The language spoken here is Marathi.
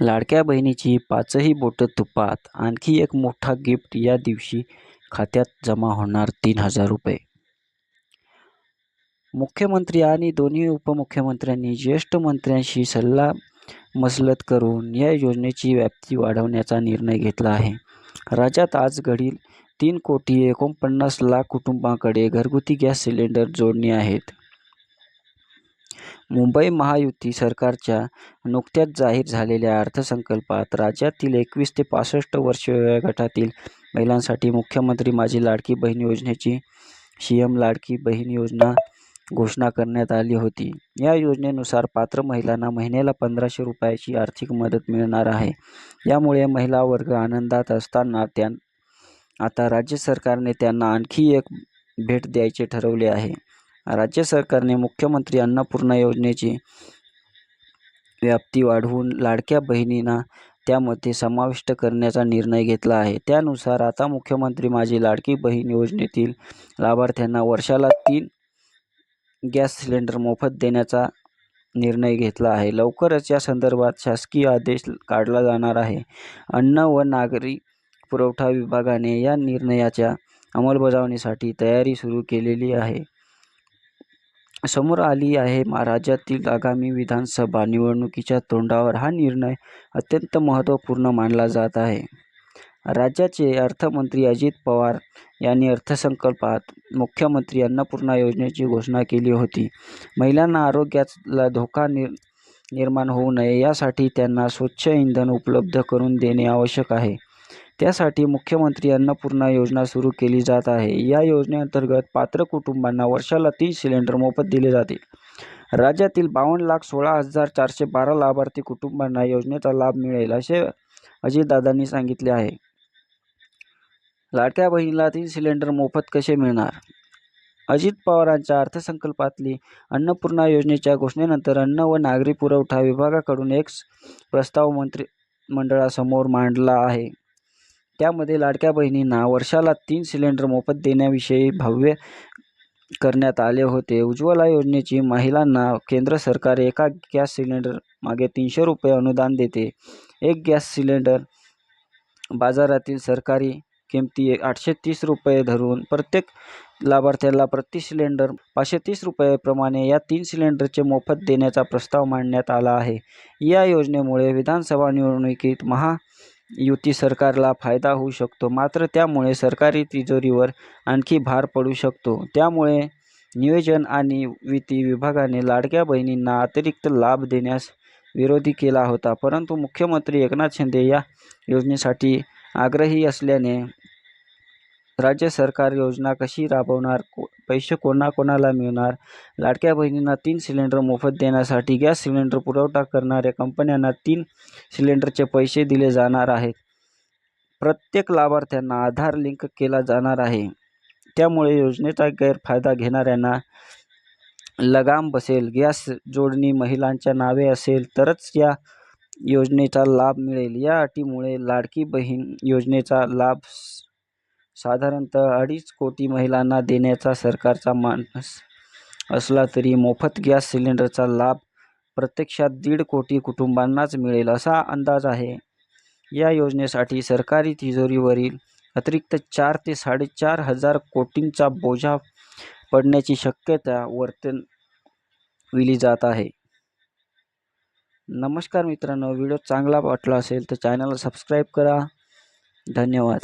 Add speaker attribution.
Speaker 1: लाडक्या बहिणीची पाचही बोटं तुपात, आणखी एक मोठा गिफ्ट या दिवशी खात्यात जमा होणार तीन हजार रुपये! मुख्यमंत्री आणि दोन्ही उपमुख्यमंत्र्यांनी ज्येष्ठ मंत्र्यांशी सल्लामसलत करून या योजनेची व्याप्ती वाढवण्याचा निर्णय घेतला आहे. राज्यात आज घडील तीन कोटी एकोणपन्नास लाख कुटुंबांकडे घरगुती गॅस सिलेंडर जोडणी आहेत. मुंबई महायुती सरकारच्या नुकत्याच जाहीर झालेल्या अर्थसंकल्पात राज्यातील एकवीस ते पासष्ट वर्ष वयोगटातील महिलांसाठी मुख्यमंत्री माझी लाडकी बहीण योजनेची सीएम लाडकी बहीण योजना घोषणा करण्यात आली होती. या योजनेनुसार पात्र महिलांना महिन्याला पंधराशे रुपयाची आर्थिक मदत मिळणार आहे. यामुळे महिला वर्ग आनंदात असताना त्या आता राज्य सरकारने त्यांना आणखी एक भेट द्यायचे ठरवले आहे. राज्य सरकारने मुख्यमंत्री अन्नपूर्णा योजनेची व्याप्ती वाढवून लाडक्या बहिणींना त्यामध्ये समाविष्ट करण्याचा निर्णय घेतला आहे. त्यानुसार आता मुख्यमंत्री माझी लाडकी बहीण योजनेतील लाभार्थ्यांना वर्षाला तीन गॅस सिलेंडर मोफत देण्याचा निर्णय घेतला आहे. लवकरच या संदर्भात शासकीय आदेश काढला जाणार आहे. अन्न व नागरी पुरवठा विभागाने या निर्णयाच्या अंमलबजावणीसाठी तयारी सुरू केलेली आहे. समोर आली आहे राज्यातील आगामी विधानसभा निवडणुकीच्या तोंडावर हा निर्णय अत्यंत महत्त्वपूर्ण मानला जात आहे. राज्याचे अर्थमंत्री अजित पवार यांनी अर्थसंकल्पात मुख्यमंत्री अन्नपूर्णा योजनेची घोषणा केली होती. महिलांना आरोग्याला धोका निर्माण होऊ नये यासाठी त्यांना स्वच्छ इंधन उपलब्ध करून देणे आवश्यक आहे. त्यासाठी मुख्यमंत्री अन्नपूर्णा योजना सुरू केली जात आहे. या योजनेअंतर्गत पात्र कुटुंबांना वर्षाला तीन सिलेंडर मोफत दिले जातील. राज्यातील बावन्न लाख सोळा हजार चारशे बारा लाभार्थी कुटुंबांना योजनेचा लाभ मिळेल, असे अजितदादांनी सांगितले आहे. लाडक्या बहिणीला तीन सिलेंडर मोफत कसे मिळणार? अजित पवारांच्या अर्थसंकल्पातली अन्नपूर्णा योजनेच्या घोषणेनंतर अन्न व नागरी पुरवठा विभागाकडून एक प्रस्ताव मंत्री मंडळासमोर मांडला आहे. त्यामध्ये लाडक्या बहिणींना वर्षाला तीन सिलेंडर मोफत देण्याविषयी भव्य करण्यात आले होते. उज्ज्वला योजनेची महिलांना केंद्र सरकार एका गॅस सिलेंडर मागे तीनशे रुपये अनुदान देते. एक गॅस सिलेंडर बाजारातील सरकारी किंमत आठशे तीस रुपये धरून प्रत्येक लाभार्थ्याला प्रति सिलेंडर पाचशे तीस रुपयेप्रमाणे या तीन सिलेंडरचे मोफत देण्याचा प्रस्ताव मांडण्यात आला आहे. या योजनेमुळे विधानसभा निवडणुकीत महा युती सरकारला फायदा होऊ शकतो. मात्र त्यामुळे सरकारी तिजोरीवर आणखी भार पडू शकतो. त्यामुळे नियोजन आणि विती विभागाने लाडक्या बहिणींना अतिरिक्त लाभ देण्यास विरोध केला होता. परंतु मुख्यमंत्री एकनाथ शिंदे या योजनेसाठी आग्रही असल्याने राज्य सरकार योजना कशी राबवणार, पैसे कोणाकोणाला मिळणार, लाडक्या बहिणींना तीन सिलेंडर मोफत देण्यासाठी गॅस सिलेंडर पुरवठा करणाऱ्या कंपन्यांना तीन सिलेंडरचे पैसे दिले जाणार आहेत. प्रत्येक लाभार्थ्यांना आधार लिंक केला जाणार आहे. त्यामुळे योजनेचा गैरफायदा घेणाऱ्यांना लगाम बसेल. गॅस जोडणी महिलांच्या नावे असेल तरच या योजनेचा लाभ मिळेल. या अटीमुळे लाडकी बहीण योजनेचा लाभ साधारणतः अडीच कोटी महिलांना देण्याचा सरकारचा मानस असला तरी मोफत गॅस सिलेंडरचा लाभ प्रत्यक्षात दीड कोटी कुटुंबांनाच मिळेल, असा अंदाज आहे. या योजनेसाठी सरकारी तिजोरीवरील अतिरिक्त चार ते साडेचार हजार कोटींचा बोजा पडण्याची शक्यता वर्तविली जात आहे. नमस्कार मित्रांनो, व्हिडिओ चांगला वाटला असेल तर चॅनलला सबस्क्राईब करा. धन्यवाद.